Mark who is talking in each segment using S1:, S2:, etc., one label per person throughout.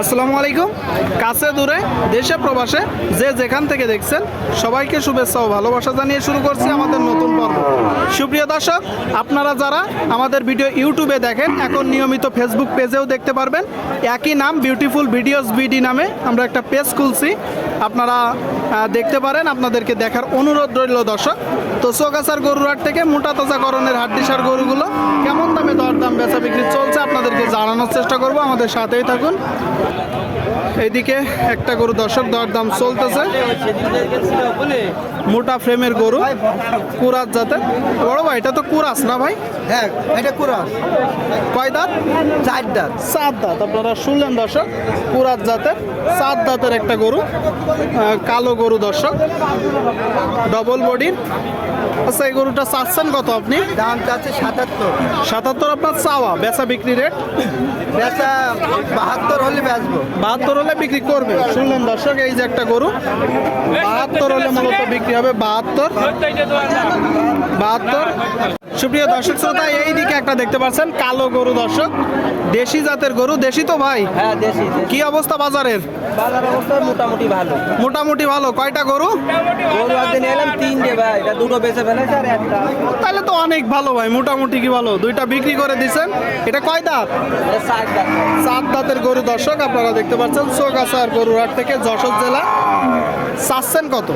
S1: আসসালামু আলাইকুম। কাছে দূরে, দেশে, প্রবাসে যে যেখান থেকে দেখছেন, সবাইকে শুভেচ্ছা ও ভালোবাসা জানিয়ে শুরু করছি আমাদের নতুন পর্ব। সুপ্রিয় দর্শক, আপনারা যারা আমাদের ভিডিও ইউটিউবে দেখেন, এখন নিয়মিত ফেসবুক পেজেও দেখতে পারবেন। একই নাম বিউটিফুল ভিডিওস বিডি নামে আমরা একটা পেজ খুলছি। আপনারা দেখতে পারেন, আপনাদেরকে দেখার অনুরোধ রইল দর্শক। তো চোগাছার গরুরহাট থেকে মোটা তাজাকরণের হাড্ডিসার গরুগুলো কেমন দামে বেচা বিক্রি চলছে আপনাদেরকে জানানোর চেষ্টা করব আমাদের সাথেই থাকুন। এইদিকে একটা গরু দর্শক দরদাম চলতেছে। মোটা ফ্রেমের গরু কুরাস জাতের। বড় ভাই এটা তো কুরাস না ভাই?
S2: হ্যাঁ এটা কুরাস।
S1: কয় দাঁত?
S2: চার দাঁত।
S1: সাত দাঁত আপনারা শুনলেন দর্শক কুরাত জাতের সাত দাঁতের একটা গরু কালো গরু দর্শক ডবল বডির আচ্ছা এই গরুটা চাচ্ছেন কত আপনি?
S2: দাম চাচ্ছে সাতাত্তর।
S1: সাতাত্তর আপনার চাওয়া বেচা বিক্রি রেট?
S2: বেচা বাহাত্তর হলে বেচবো।
S1: বাহাত্তর হলে বিক্রি করবে। শুনলেন দর্শক এই যে একটা গরু বাহাত্তর হলে মূলত বিক্রি হবে বাহাত্তর। বাহাত্তর? সুপ্রিয় দর্শক শ্রোতা এই দিকে একটা দেখতে পাচ্ছেন কালো গরু দর্শক। দেশি জাতের গরু দেশি তো ভাই?
S2: হ্যাঁ দেশি
S1: কি অবস্থা বাজারের?
S2: বাজার অবস্থা মোটামুটি ভালো।
S1: মোটামুটি ভালো। কয়টা গরু?
S2: গরু নিয়ে এলাম তিনটে ভাই এটা দুটো বেচে ফেলেছে আর একটা।
S1: তাহলে তো অনেক ভালো ভাই মোটামুটি কি ভালো? দুইটা বিক্রি করে দিছেন। এটা কয় দাঁত? সাত দাঁতের গরু দর্শক আপনারা দেখতে পাচ্ছেন চোগাছার গরুরহাট থেকে যশোর জেলা। চাচ্ছেন কত?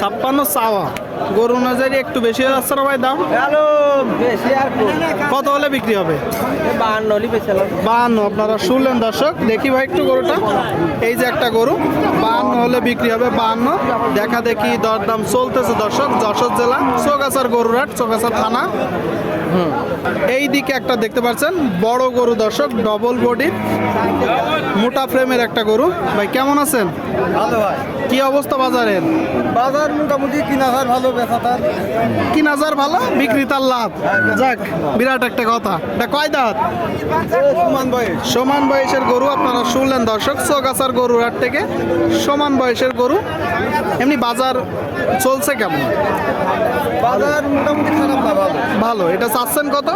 S2: ছাপ্পান্ন।
S1: চাওয়া। গরু অনুযায়ী একটু বেশি হয়ে যাচ্ছে না ভাই দাম? কত হলে বিক্রি হবে?
S2: বাহান্ন
S1: আপনারা শুনলেন দর্শক দেখি ভাই একটু গরুটা। এই যে একটা গরু বাহান্ন হলে বিক্রি হবে বাহান্ন। দেখা দেখি দরদাম চলতেছে দর্শক যশোর জেলা চোগাছার গরুরহাট চোগাছার থানা। এই দিকে একটা দেখতে পাচ্ছেন বড় গরু দর্শক ডবল বডির মোটা ফ্রেমের একটা গরু। ভাই কেমন আছেন?
S2: ভালো ভাই।
S1: কি অবস্থা বাজারের?
S2: বাজার মোটামুটি তিন হাজার ভালো বেচা তার
S1: তিন হাজার ভালো বিক্রেতার লাভ। যাক বিরাট একটা কথা। এটা কয় দাঁত?
S2: সমান বয়স।
S1: সমান বয়সের গরু আপনারা শুনলেন দর্শক চোগাছার গরুর হাট থেকে সমান বয়সের গরু। এমনি বাজার চলছে কেমন?
S2: বাজার মোটামুটি খারাপ না ভালো।
S1: ভালো। এটা চাচ্ছেন কত?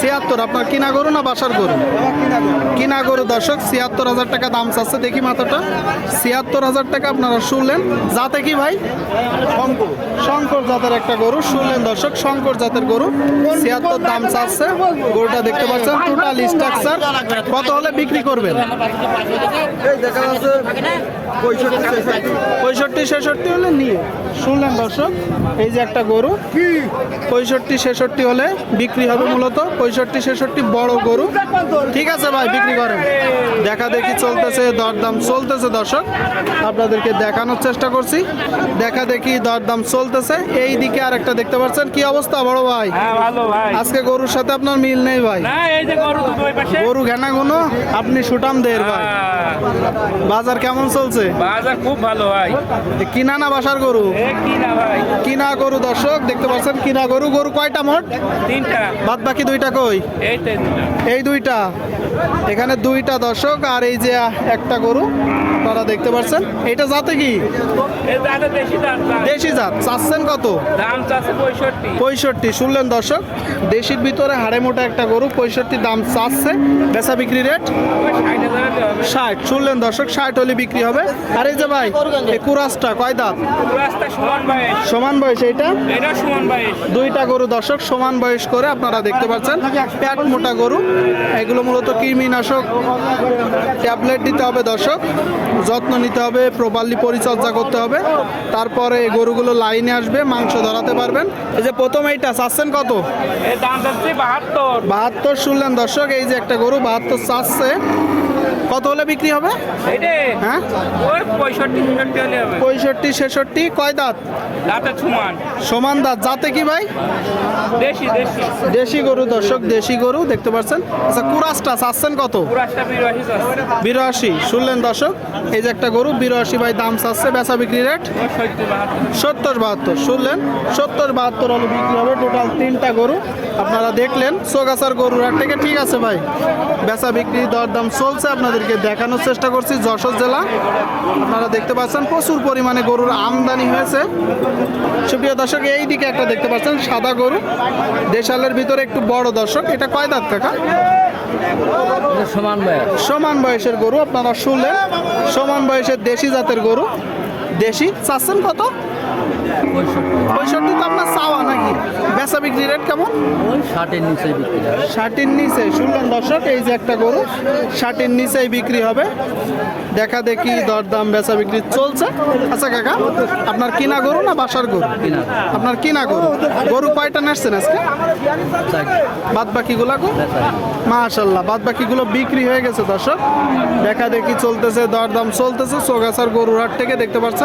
S2: ছিয়াত্তর।
S1: আপনার কিনা গরু না বাসার গরু? কিনা গরু। দর্শক ছিয়াত্তর হাজার টাকা দাম চাচ্ছে। দেখি মাথাটা। ছিয়াত্তর হাজার টাকা আপনারা শুনলেন। যাতে কি ভাই?
S2: শঙ্কর
S1: শঙ্কর জাতের একটা গরু শুনলেন দর্শক শঙ্কর জাতের গরু ছিয়াত্তর দাম চাচ্ছে। গরুটা দেখতে পাচ্ছেন টোটাল স্ট্রাকচার কত হলে বিক্রি করবেন?
S2: পঁয়ষট্টি ছেষট্টি।
S1: হলে নিয়ে। শুনলেন দর্শক এই যে একটা গরু পঁয়ষট্টি ছেষট্টি হলে বিক্রি হবে মূলত। পঁয়ষট্টি ছেষট্টি বড় গরু। ঠিক আছে ভাই বিক্রি করেন। দেখা দেখি চলতেছে দরদাম চলতেছে দর্শক। আপনাদেরকে দেখানোর চেষ্টা করছি। দেখা দেখি দরদাম চলতেছে। এই দিকে আর একটা দেখতে পাচ্ছেন। কি অবস্থা বড় ভাই?
S3: হ্যাঁ ভালো ভাই।
S1: আজকে গরুর সাথে আপনার মিল নেই ভাই।
S3: গরু
S1: ঘেনা গুনো আপনি সুটাম দের ভাই।
S3: হ্যাঁ,
S1: বাজার কেমন চলছে?
S3: বাজার খুব ভালো ভাই।
S1: কিনা না বাসার গরু?
S3: ভাই।
S1: কিনা গরু দর্শক দেখতে পাচ্ছেন কিনা গরু। গরু কয়টা মোট?
S3: তিনটা।
S1: বাদ বাকি দুইটা কই?
S3: এই
S1: দুইটা। এখানে দুইটা দর্শক আর এই যে একটা গরু তারা দেখতে পাচ্ছেন। এটা যাতে কি।
S3: দেশি
S1: জাত চাচ্ছেন কত?
S3: দাম চাচ্ছে পঁয়ষট্টি।
S1: পঁয়ষট্টি। শুনলেন দর্শক দেশির ভিতরে হাড়ে মোটা একটা গরু পঁয়ষট্টি দাম চাচ্ছে। বেচা বিক্রি রেট?
S3: ষাট
S1: শুনলেন দর্শক ষাট হলে বিক্রি হবে। আর এই যে ভাই এই কুরাসটা কয় দাঁত?
S3: সমান বয়স।
S1: এইটা?
S3: এটা সমান
S1: দুইটা গরু দর্শক সমান বয়স করে আপনারা দেখতে পাচ্ছেন। প্যাট মোটা গরু। এগুলো মূলত কৃমিনাশক ট্যাবলেট দিতে হবে দর্শক। যত্ন নিতে হবে প্রপারলি পরিচর্যা করতে হবে। তারপরে গরুগুলো লাইনে আসবে মাংস ধরাতে পারবেন। এই যে প্রথম এইটা চাচ্ছেন কত?
S3: বাহাত্তর।
S1: বাহাত্তর শুনলেন দর্শক এই যে একটা গরু বাহাত্তর চাচ্ছে। কত হলে বিক্রি হবে? হ্যাঁ?
S3: পঁয়ষট্টি ছেষট্টি
S1: কয় দাঁত?
S3: সমান।
S1: সমান দাঁত। যাতে কি ভাই?
S3: দেশি দেশি।
S1: দেশি গরু দর্শক দেশি গরু দেখতে পাচ্ছেন? আচ্ছা কুরাসটা চাচ্ছেন কত?
S3: বিরাশি
S1: শুনলেন দর্শক? এই যে একটা গরু বিরাশি ভাই দাম চাচ্ছে বেচা বিক্রি রেট।
S3: সত্তর বাহাত্তর।
S1: শুনলেন? সত্তর বাহাত্তর হলে বিক্রি হবে টোটাল তিনটা গরু। আপনারা দেখলেন সোগাছার গরুর হাট থেকে ঠিক আছে ভাই। বেচা বিক্রি দরদাম চলছে আপনাদেরকে দেখানোর চেষ্টা করছি যশোর জেলা। আপনারা দেখতে পাচ্ছেন প্রচুর পরিমাণে গরুর আমদানি হয়েছে। সুপ্রিয় দর্শক এই দিকে একটা দেখতে পাচ্ছেন সাদা গরু। দেশালের ভিতরে একটু বড় দর্শক। এটা কয় দাঁত কাকা?
S2: সমান ভাই
S1: সমান বয়সের গরু আপনারা শুনলেন। সমান বয়সের দেশি জাতের গরু। দেশি চাচ্ছেন কত? পঁয়ষট্টি তো আপনার চাওয়া নাকি? বেচা বিক্রি রেট কেমন?
S2: ওই ষাটের নিচে বিক্রি
S1: ষাটের নিচে শুনলেন দর্শক এই যে একটা গরু ষাটের নিচেই বিক্রি হবে। দেখা দেখি দরদাম বেচা বিক্রি চলছে। আচ্ছা কাকা আপনার কিনা গরু না বাসার গরু?
S2: কিনা।
S1: আপনার কিনা গরু? গরু কয়টা নাচছেন আজকে? বাদ বাকিগুলা গো? মাশাল্লাহ বাদ বাকিগুলো বিক্রি হয়ে গেছে দর্শক। দেখা দেখি চলতেছে দরদাম চলতেছে চৌগাছার গরুর হাট থেকে দেখতে পাচ্ছেন।